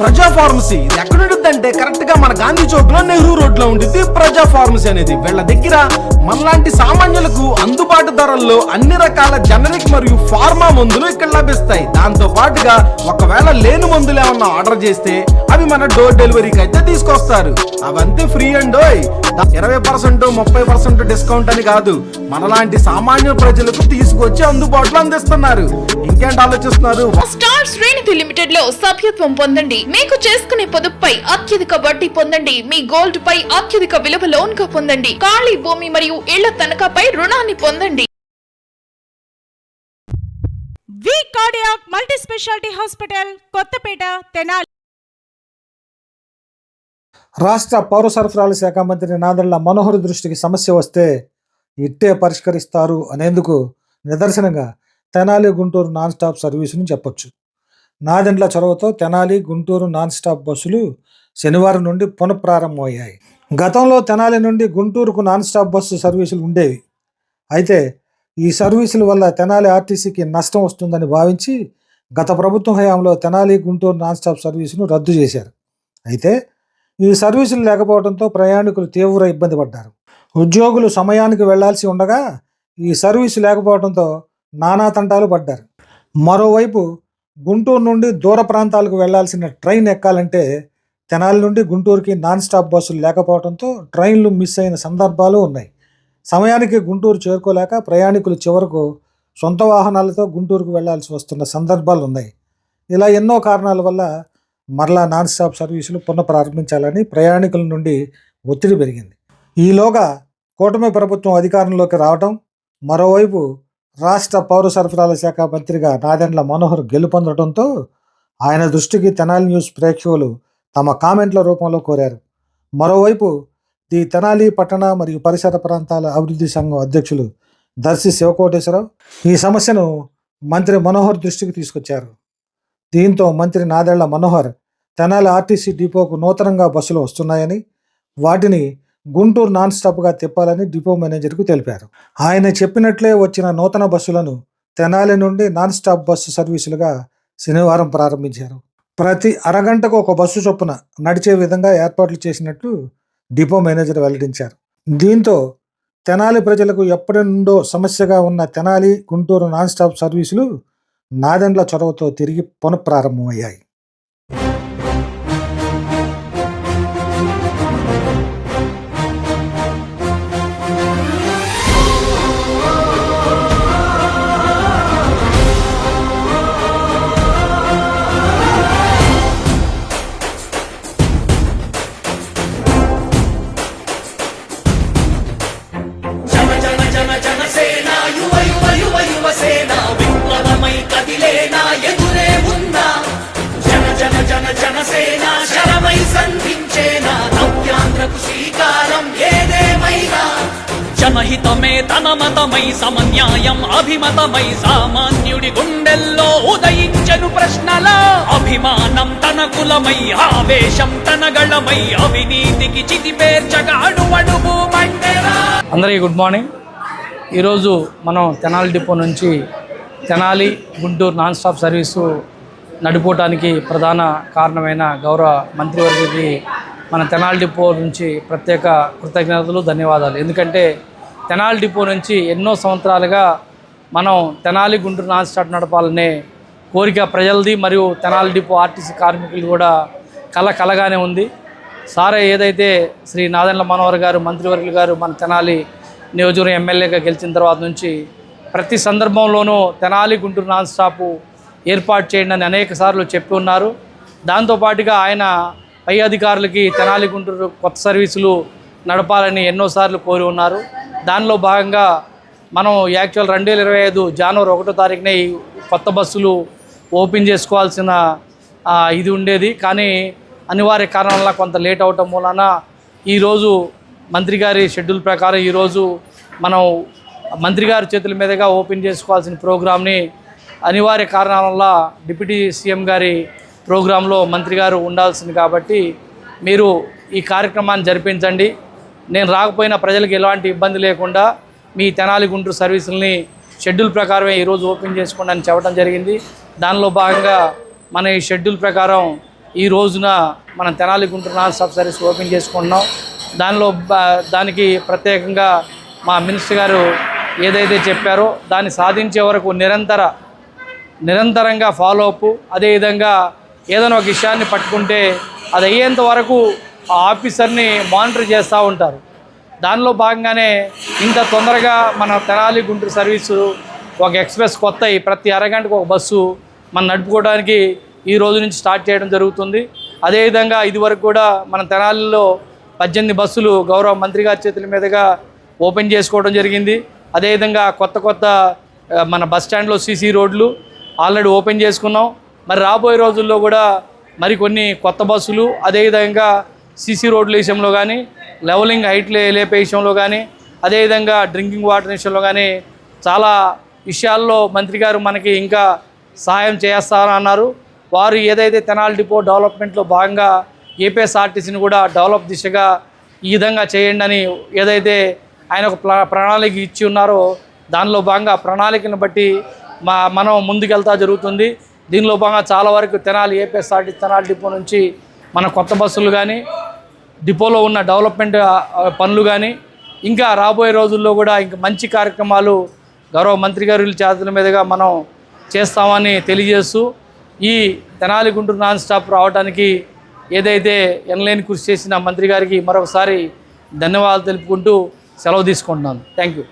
ప్రజా ఫార్మసీ. ఇది ఎక్కడ ఉంటుందంటే కరెక్ట్గా మన గాంధీ చౌక్లో నెహ్రూ రోడ్లో ఉంటుంది ప్రజా ఫార్మసీ అనేది. వీళ్ళ దగ్గర మనలాంటి సామాన్యులకు ధరల్లో అన్ని రకాల జనరిక్ మరియు ఫార్మా మందులు ఇక్కడ లభిస్తాయి. దాంతో పాటుగా ఒకవేళ లేని మందులు ఏమన్నా ఆర్డర్ చేస్తే అవి మన డోర్ డెలివరీకి అయితే తీసుకొస్తారు. అవంతే ఫ్రీ అండ్ ఇరవై పర్సెంట్ ముప్పై పర్సెంట్ డిస్కౌంట్ అని కాదు. మనలాంటి సామాన్య ప్రజలకు తీసుకొచ్చి అందుబాటులో అందిస్తున్నారు. ఇంకేంటి ఆలోచిస్తున్నారు? స్టార్ శ్రేణిధి లిమిటెడ్లో సభ్యత్వం పొందండి. మీకు చేసుకునే పొదుపుపై అత్యధిక వడ్డీ పొందండి. మీ గోల్డ్ పై అత్యధిక విలువ లోన్గా పొందండి. ఖాళీ భూమి మరియు ఇళ్ళ తనఖాపై రుణాన్ని పొందండి. Cardiac multi speciality hospital Kothapeta Tenali రాష్ట్ర పౌర సరఫరాల శాఖ మంత్రి నాదెళ్ళ మనోహర్ దృష్టికి సమస్య వస్తే ఇట్టే పరిష్కరిస్తారు అనేందుకు నిదర్శనంగా తెనాలి గుంటూరు నాన్ స్టాప్ సర్వీసుని చెప్పొచ్చు. నాదెండ్ల చొరవతో తెనాలి గుంటూరు నాన్ స్టాప్ బస్సులు శనివారం నుండి పునఃప్రారంభమయ్యాయి. గతంలో తెనాలి నుండి గుంటూరుకు నాన్ స్టాప్ బస్సు సర్వీసులు ఉండేవి. అయితే ఈ సర్వీసుల వల్ల తెనాలి ఆర్టీసీకి నష్టం వస్తుందని భావించి గత ప్రభుత్వం హయాంలో తెనాలి గుంటూరు నాన్ స్టాప్ సర్వీసును రద్దు చేశారు. అయితే ఈ సర్వీసులు లేకపోవడంతో ప్రయాణికులు తీవ్ర ఇబ్బంది పడ్డారు. ఉద్యోగులు సమయానికి వెళ్ళాల్సి ఉండగా ఈ సర్వీసు లేకపోవడంతో నానా తంటాలు పడ్డారు. మరోవైపు గుంటూరు నుండి దూర ప్రాంతాలకు వెళ్ళాల్సిన ట్రైన్ ఎక్కాలంటే తెనాలి నుండి గుంటూరుకి నాన్ స్టాప్ బస్సులు లేకపోవడంతో ట్రైన్లు మిస్ అయిన సందర్భాలు ఉన్నాయి. సమయానికి గుంటూరు చేరుకోలేక ప్రయాణికులు చివరకు సొంత వాహనాలతో గుంటూరుకు వెళ్ళాల్సి వస్తున్న సందర్భాలు ఉన్నాయి. ఇలా ఎన్నో కారణాల వల్ల మరలా నాన్ స్టాప్ సర్వీసులు పునఃప్రారంభించాలని ప్రయాణికుల నుండి ఒత్తిడి పెరిగింది. ఈలోగా కూటమి ప్రభుత్వం అధికారంలోకి రావడం మరోవైపు రాష్ట్ర పౌర సరఫరాల శాఖ మంత్రిగా నాదెండ్ల మనోహర్ గెలుపొందడంతో ఆయన దృష్టికి తెనాలి న్యూస్ ప్రేక్షకులు తమ కామెంట్ల రూపంలో కోరారు. మరోవైపు ది తెనాలి పట్టణ మరియు పరిసర ప్రాంతాల అభివృద్ధి సంఘం అధ్యక్షులు దర్శి శివకోటేశ్వరరావు ఈ సమస్యను మంత్రి మనోహర్ దృష్టికి తీసుకొచ్చారు. దీంతో మంత్రి నాదెళ్ళ మనోహర్ తెనాలి ఆర్టీసీ డిపోకు నూతనంగా బస్సులు వస్తున్నాయని వాటిని గుంటూరు నాన్ స్టాప్గా తిప్పాలని డిపో మేనేజర్కు తెలిపారు. ఆయన చెప్పినట్లే వచ్చిన నూతన బస్సులను తెనాలి నుండి నాన్ స్టాప్ బస్సు సర్వీసులుగా శనివారం ప్రారంభించారు. ప్రతి అరగంటకు ఒక బస్సు చొప్పున నడిచే విధంగా ఏర్పాట్లు చేసినట్లు డిపో మేనేజర్ వెల్లడించారు. దీంతో తెనాలి ప్రజలకు ఎప్పటి నుండో సమస్యగా ఉన్న తెనాలి గుంటూరు నాన్ స్టాప్ సర్వీసులు నాదెండ్ల చొరవతో తిరిగి పునఃప్రారంభమయ్యాయి. జనసేన శరమై సంధించేనా? నవ్యాంధ్రకు శ్రీకారం ఏదేమైనా? జనహితమే తన మతమై సమన్యాయం అభిమతమై సామాన్యుడి గుండెల్లో ఉదయించను ప్రశ్నల. అభిమానం తన కులమై ఆవేశం తన గళమై అవినీతికి చితిపేర్చగా అడువడుగు అందరికీ గుడ్ మార్నింగ్. ఈరోజు మనం తెనాలి డిపో నుంచి Tenali Guntur non stop service నడిపోవటానికి ప్రధాన కారణమైన గౌరవ మంత్రివర్గకి మన తెనాలి డిపో నుంచి ప్రత్యేక కృతజ్ఞతలు ధన్యవాదాలు. ఎందుకంటే తెనాలి డిపో నుంచి ఎన్నో సంవత్సరాలుగా మనం తెనాలి గుంటూరు నాన్ స్టాప్ నడపాలనే కోరిక ప్రజలది మరియు తెనాలి డిపో ఆర్టీసీ కార్మికులు కూడా కల కలగానే ఉంది. సారే ఏదైతే శ్రీ నాదెండ్ల మనోహర్ గారు మంత్రివర్యులు గారు మన తెనాలి నియోజకవర్గం ఎమ్మెల్యేగా గెలిచిన తర్వాత నుంచి ప్రతి సందర్భంలోనూ తెనాలి గుంటూరు నాన్ స్టాపు ఏర్పాటు చేయండి అని అనేక సార్లు చెప్పి ఉన్నారు. దాంతోపాటుగా ఆయన పై అధికారులకి తెనాలి గుంటూరు కొత్త సర్వీసులు నడపాలని ఎన్నోసార్లు కోరి ఉన్నారు. దానిలో భాగంగా మనం యాక్చువల్ రెండు వేల ఇరవై ఐదు జనవరి ఒకటో తారీఖునే ఈ కొత్త బస్సులు ఓపెన్ చేసుకోవాల్సిన ఇది ఉండేది. కానీ అనివార్య కారణం వల్ల కొంత లేట్ అవటం మూలన ఈరోజు మంత్రి గారి షెడ్యూల్ ప్రకారం ఈరోజు మనం మంత్రి గారి చేతుల మీదుగా ఓపెన్ చేసుకోవాల్సిన ప్రోగ్రామ్ని అనివార్య కారణాల వల్ల డిప్యూటీ సీఎం గారి ప్రోగ్రాంలో మంత్రి గారు ఉండాల్సింది కాబట్టి మీరు ఈ కార్యక్రమాన్ని జరిపించండి. నేను రాకపోయినా ప్రజలకు ఎలాంటి ఇబ్బంది లేకుండా మీ తెనాలి గుంటూరు సర్వీసుల్ని షెడ్యూల్ ప్రకారమే ఈరోజు ఓపెన్ చేసుకోండి అని చెప్పడం జరిగింది. దానిలో భాగంగా మన ఈ షెడ్యూల్ ప్రకారం ఈ రోజున మనం Tenali Guntur non stop service open చేసుకుంటున్నాం. దానిలో దానికి ప్రత్యేకంగా మా మినిస్టర్ గారు ఏదైతే చెప్పారో దాన్ని సాధించే వరకు నిరంతర నిరంతరంగా ఫాలో అప్ అదేవిధంగా ఏదైనా ఒక విషయాన్ని పట్టుకుంటే అది అయ్యేంత వరకు ఆ ఆఫీసర్ని మానిటర్ చేస్తూ ఉంటారు. దానిలో భాగంగానే ఇంత తొందరగా మన తెనాలి గుంటూరు సర్వీసు ఒక ఎక్స్ప్రెస్ కొత్త ప్రతి అరగంటకు ఒక బస్సు మనం నడుపుకోవడానికి ఈ రోజు నుంచి స్టార్ట్ చేయడం జరుగుతుంది. అదేవిధంగా ఇదివరకు కూడా మన తెనాలిలో పద్దెనిమిది బస్సులు గౌరవ మంత్రి గారి చేతుల మీదుగా ఓపెన్ చేసుకోవడం జరిగింది. అదేవిధంగా కొత్త కొత్త మన బస్ స్టాండ్లో సీసీ రోడ్లు ఆల్రెడీ ఓపెన్ చేసుకున్నాం. మరి రాబోయే రోజుల్లో కూడా మరికొన్ని కొత్త బస్సులు అదేవిధంగా సీసీ రోడ్ల విషయంలో కానీ లెవలింగ్ హైట్లు లేపే విషయంలో కానీ అదేవిధంగా డ్రింకింగ్ వాటర్ విషయంలో కానీ చాలా విషయాల్లో మంత్రి గారు మనకి ఇంకా సహాయం చేస్తారని అన్నారు. వారు ఏదైతే తెనాలి డిపో డెవలప్మెంట్లో భాగంగా ఏపీఎస్ఆర్టీసీని కూడా డెవలప్ దిశగా ఈ విధంగా చేయండి అని ఏదైతే ఆయన ఒక ప్ర ప్రణాళిక ఇచ్చి ఉన్నారో దానిలో భాగంగా ప్రణాళికను బట్టి మా మనం ముందుకెళ్తా జరుగుతుంది. దీనిలో భాగంగా చాలా వరకు తెనాలి ఏపీఎస్ఆర్టీ తెనాలి డిపో నుంచి మన కొత్త బస్సులు కానీ డిపోలో ఉన్న డెవలప్మెంట్ పనులు కానీ ఇంకా రాబోయే రోజుల్లో కూడా ఇంకా మంచి కార్యక్రమాలు గౌరవ మంత్రి గారి చేతుల మీదుగా మనం చేస్తామని తెలియజేస్తూ ఈ తెనాలి గుంటూరు నాన్ స్టాప్ రావడానికి ఏదైతే ఎనలేని కృషి చేసిన మంత్రి గారికి మరొకసారి ధన్యవాదాలు తెలుపుకుంటూ సెలవు తీసుకుంటున్నాను. Thank you